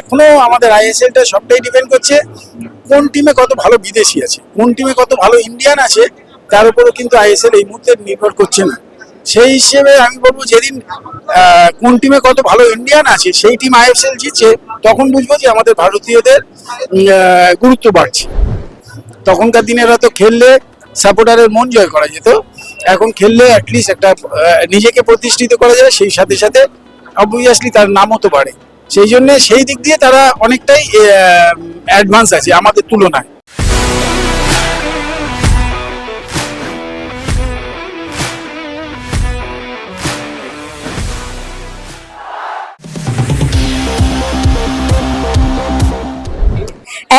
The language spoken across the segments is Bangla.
এখনও আমাদের আইএসএলটা সবটাই ডিপেন্ড করছে কোন টিমে কত ভালো বিদেশি আছে, কোন টিমে কত ভালো ইন্ডিয়ান আছে, তার উপরও কিন্তু আইএসএল এই মুহূর্তে নির্ভর করছে না। সেই হিসেবে আমি বলব যেদিন কোন টিমে কত ভালো ইন্ডিয়ান আছে, সেই টিম আইএসএল জিতছে, তখন বুঝব যে আমাদের ভারতীয়দের গুরুত্ব বাড়ছে। তখনকার দিনে হয়তো খেললে সাপোর্টারের মন জয় করা যেত, এখন খেললে অ্যাটলিস্ট একটা নিজেকে প্রতিষ্ঠিত করা যায়, সেই সাথে সাথে অবভিয়াসলি তার নামও তো বাড়ে। সেই জন্য সেই দিক দিয়ে তারা অনেকটাই অ্যাডভান্স আছে আমাদের তুলনায়।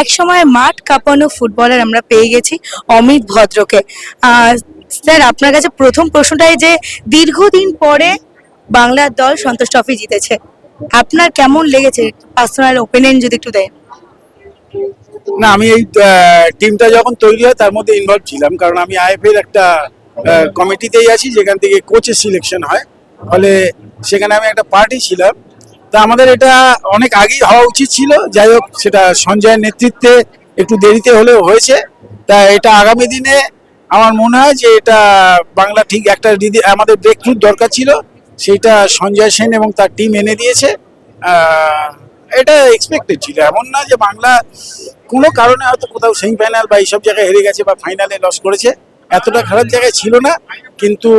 এক সময় মাঠ কাঁপানো ফুটবলার আমরা পেয়ে গেছি অমিত ভদ্রকে। স্যার, আপনার কাছে প্রথম প্রশ্নটাই যে, দীর্ঘদিন পরে বাংলার দল সন্তোষ ট্রফি জিতেছে। আপনার কেমন লেগেছে? পার্সোনাল ওপিনিয়ন যদি একটু দেন। না, আমি এই টিমটা যখন তৈরি হয়, তার মধ্যে ইনভলভ ছিলাম। কারণ আমি আইএফএর একটা কমিটিতেই আছি, যেখান থেকে কোচের সিলেকশন হয়। ফলে সেখানে আমি একটা পার্টি ছিলাম। তা আমাদের এটা অনেক আগেই হওয়া উচিত ছিল। যাই হোক, সেটা সঞ্জয়ের নেতৃত্বে একটু দেরিতে হলেও হয়েছে। তা এটা আগামী দিনে আমার মনে হয় যে এটা বাংলা ঠিক একটা আমাদের ব্রেক দরকার ছিল। সেইটা সঞ্জয় সেন এবং তার টিম এনে দিয়েছে। এটা এক্সপেক্টেড ছিল। এমন না যে বাংলা কোনো কারণে হয়তো কোথাও সেমিফাইনাল বা এইসব জায়গায় হেরে গেছে বা ফাইনালে লস করেছে। এতটা খারাপ জায়গায় ছিল না। কিন্তু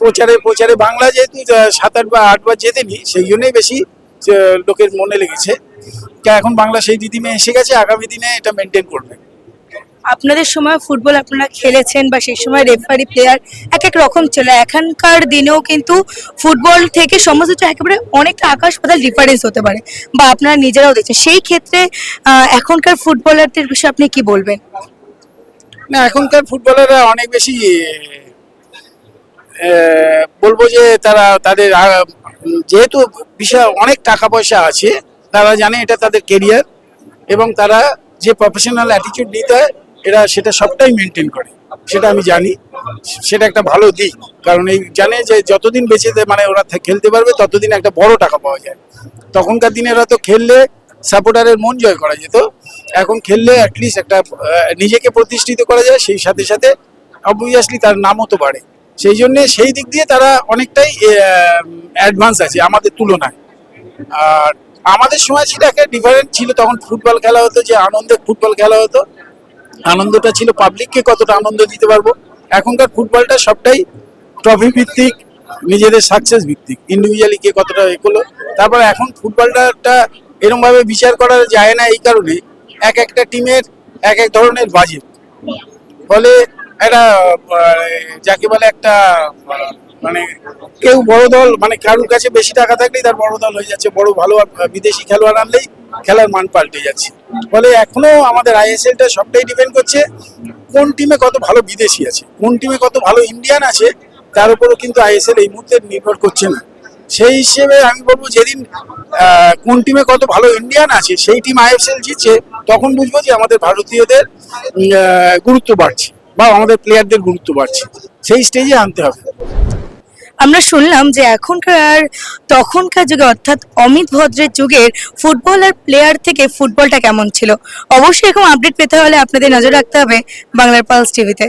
প্রচারে প্রচারে বাংলা যেহেতু সাত, আট বা আটবার জেতেনি, সেই জন্যই বেশি লোকের মনে লেগেছে। এখন বাংলা সেই দিদিমে এসে গেছে। আগামী দিনে এটা মেনটেন করবে। আপনাদের সময় ফুটবল আপনারা খেলেছেন বা সেই সময় রেফারি প্লেয়ার এক এক রকম ছিল। এখনকার দিনেও কিন্তু ফুটবল থেকে সমস্ত কিছু একেবারে অনেকটা আকাশ পাতাল ডিফারেন্স হতে পারে বা আপনারা নিজেরাও দেখছেন। সেই ক্ষেত্রে এখনকার ফুটবলারদের বিষয়ে আপনি কি বলবেন? না, এখনকার ফুটবলাররা অনেক বেশি বলব যে তারা তাদের যেহেতু বিষয় অনেক টাকা পয়সা আছে, তারা জানে এটা তাদের কেরিয়ার এবং তারা যে প্রফেশনাল অ্যাটিটিউড নিতে হয় এরা সেটা সবটাই মেনটেন করে। সেটা আমি জানি। সেটা একটা ভালো দিক। কারণ এই জানে যে যতদিন বেঁচে মানে ওরা খেলতে পারবে, ততদিন একটা বড় টাকা পাওয়া যায়। তখনকার দিনে তো খেললে সাপোর্টারের মন জয় করা যেত। এখন খেললে অ্যাটলিস্ট একটা নিজেকে প্রতিষ্ঠিত করা যায়। সেই সাথে সাথে অবভিয়াসলি তার নামও তো বাড়ে। সেই জন্য সেই দিক দিয়ে তারা অনেকটাই অ্যাডভান্স আছে, আমাদের তুলনায়। আর আমাদের সময় ছিল একটা ডিফারেন্ট ছিল। তখন ফুটবল খেলা হতো, যে আনন্দে ফুটবল খেলা হতো। আনন্দটা ছিল পাবলিককে কতটা আনন্দ দিতে পারব? এখনকার ফুটবলটা সবটাই ট্রফি ভিত্তিক, নিজেদের সাকসেস ভিত্তিক। ইন্ডিভিজুয়ালি কে কতটা এ করল, তারপর এখন ফুটবলটা এরকম ভাবে বিচার করা যায় না এই কারণে এক একটা টিমের এক এক ধরনের বাজেট ফলে একটা যাকে বলে একটা মানে কেউ বড় দল মানে কারুর কাছে বেশি টাকা থাকলেই তার বড় দল হয়ে যাচ্ছে। বড় ভালো, বিদেশি খেলোয়াড় আনলেই খেলার মান পাল্টে যাচ্ছে। ফলে এখনও আমাদের আইএসএলটা সবটাই ডিপেন্ড করছে কোন টিমে কত ভালো বিদেশি আছে, কোন টিমে কত ভালো ইন্ডিয়ান আছে, তার উপরও কিন্তু আইএসএল এই মুহূর্তে নির্ভর করছে না। সেই হিসেবে আমি বলব যেদিন কোন টিমে কত ভালো ইন্ডিয়ান আছে, সেই টিম আইএসএল জিতছে, তখন বুঝব যে আমাদের ভারতীয়দের গুরুত্ব বাড়ছে বা আমাদের প্লেয়ারদের গুরুত্ব বাড়ছে। সেই স্টেজে আনতে হবে। আমরা শুনলাম যে এখনকার, তখনকার যুগে অর্থাৎ অমিত ভদ্রের যুগের ফুটবল আর প্লেয়ার থেকে ফুটবলটা কেমন ছিল? অবশ্যই এখন আপডেট পেতে হলে আপনাদের নজর রাখতে হবে বাংলার পালস টিভিতে